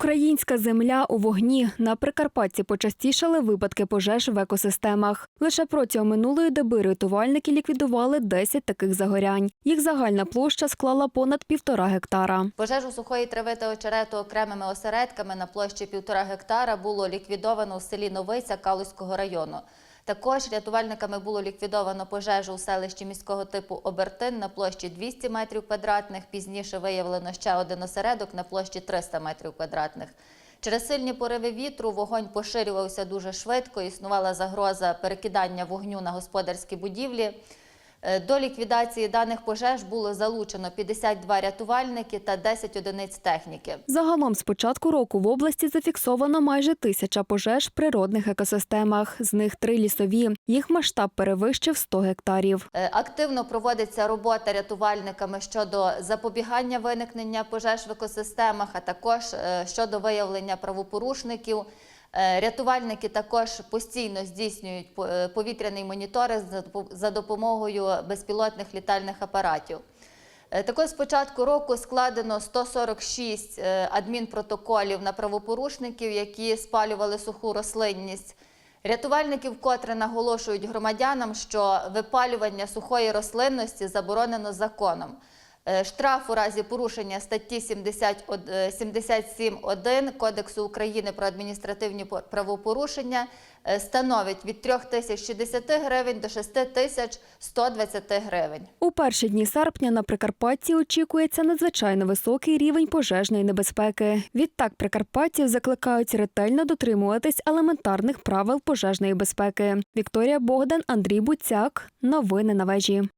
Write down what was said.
Українська земля у вогні на Прикарпатті почастішали випадки пожеж в екосистемах. Лише протягом минулої доби рятувальники ліквідували 10 таких загорянь. Їх загальна площа склала понад півтора гектара. Пожежу сухої трави та очерету окремими осередками на площі півтора гектара було ліквідовано у селі Новиця Калузького району. Також рятувальниками було ліквідовано пожежу у селищі міського типу Обертин на площі 200 метрів квадратних. Пізніше виявлено ще один осередок на площі 300 метрів квадратних. Через сильні пориви вітру вогонь поширювався дуже швидко, існувала загроза перекидання вогню на господарські будівлі. Е, До ліквідації даних пожеж було залучено 52 рятувальники та 10 одиниць техніки. Загалом з початку року в області зафіксовано майже тисяча пожеж в природних екосистемах. З них три лісові. Їх масштаб перевищив 100 гектарів. Е, Активно проводиться робота рятувальниками щодо запобігання виникнення пожеж в екосистемах, а також е, щодо виявлення правопорушників. Е, Рятувальники також постійно здійснюють е, повітряний моніторинг за допо- допомогою безпілотних літальних апаратів. Е, Також з початку року складено 146 е, адмінпротоколів на правопорушників, які спалювали суху рослинність. Рятувальники вкотре наголошують громадянам, що випалювання сухої рослинності заборонено законом. Е, Штраф у разі порушення статті 77.1 Кодексу України про адміністративні правопорушення е, становить від 3060 гривень до 6120 гривень. У перші дні серпня на Прикарпатті очікується надзвичайно високий рівень пожежної небезпеки. Відтак прикарпатців закликають ретельно дотримуватись елементарних правил пожежної безпеки. Вікторія Богдан, Андрій Буцяк. Новини на вежі.